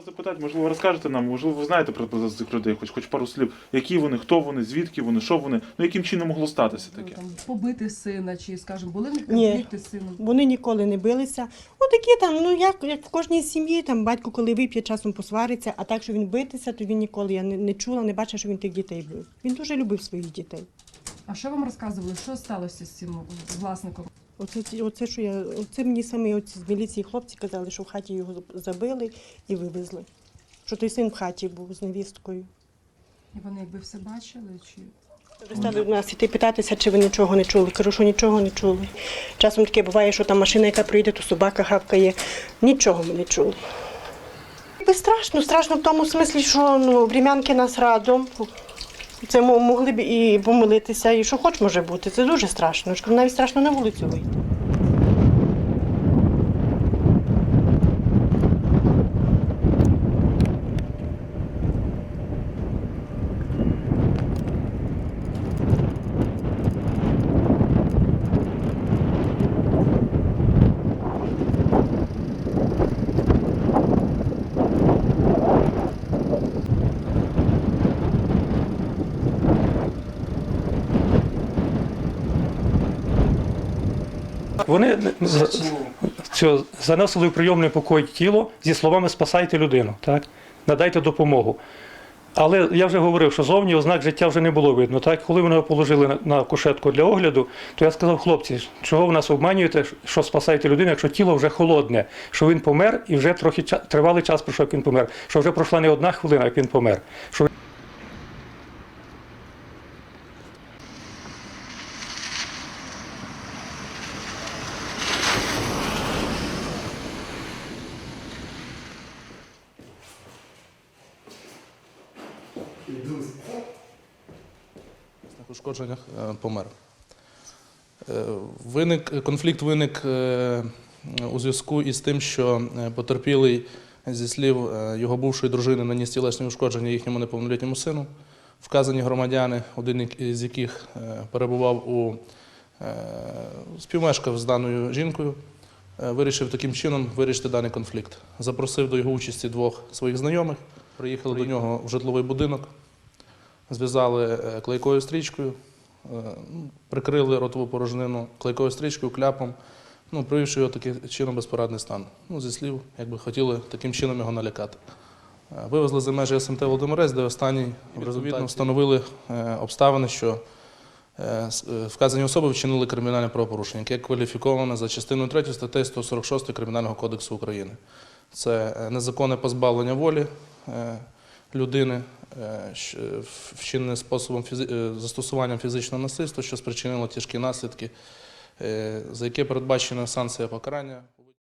запитати, можливо, розкажете нам, можливо, ви знаєте про цих людей, хоч хоч пару слів, які вони, хто вони, звідки вони, що вони, ну яким чином могло статися таке? Там, побити сина, чи, скажімо, були в них конфлікти з сином? Вони ніколи не билися. Отакі там, ну як, як в кожній сім'ї, там батько, коли вип'є, часом посвариться, а так, що він битися, то він ніколи я не, не чула, не бачила, що він тих дітей бив. Він дуже любив своїх дітей. А що вам розказували? Що сталося з цим власником? Оце, оце, що я, оце мені самі оці з міліції хлопці казали, що в хаті його забили і вивезли. Що той син в хаті був з невісткою. І вони якби все бачили? Чи Ви стали до нас іти питатися, чи ви нічого не чули. Кажу, що нічого не чули. Часом таке буває, що там машина, яка приїде, то собака гавкає. Нічого ми не чули. Якби страшно, страшно в тому смислі, що ну, врем'янки нас радом. Це мо- могли б і помилитися, і що хоч може бути. Це дуже страшно. Навіть страшно на вулицю вийти. Вони цього, занесли в прийомний покой тіло зі словами спасайте людину, так? надайте допомогу. Але я вже говорив, що зовні ознак життя вже не було видно. Так? Коли вони його положили на, кушетку для огляду, то я сказав, хлопці, чого ви нас обманюєте, що спасаєте людину, якщо тіло вже холодне, що він помер і вже трохи ча- тривалий час пройшов, як він помер, що вже пройшла не одна хвилина, як він помер. Що ушкодженнях е, помер. Е, Виник, конфлікт виник е, у зв'язку із тим, що потерпілий, зі слів його бувшої дружини, наніс тілесні ушкодження їхньому неповнолітньому сину. Вказані громадяни, один з яких перебував у співмешкав з даною жінкою, вирішив таким чином вирішити даний конфлікт. Запросив до його участі двох своїх знайомих, приїхали до нього в житловий будинок, зв'язали е, клейкою стрічкою, е, ну, прикрили ротову порожнину клейкою стрічкою, кляпом, ну, привівши його таким чином безпорадний стан. Ну, зі слів, якби хотіли таким чином його налякати. Е, Вивезли за межі СМТ Володимирець, де останній відповідно встановили е, обставини, що е, е, вказані особи вчинили кримінальне правопорушення, яке кваліфіковане за частиною 3 статті 146 Кримінального кодексу України. Це е, незаконне позбавлення волі е, людини, е, е, вчинене способом е, застосуванням фізичного насильства, що спричинило тяжкі наслідки, е, за яке передбачена санкція покарання.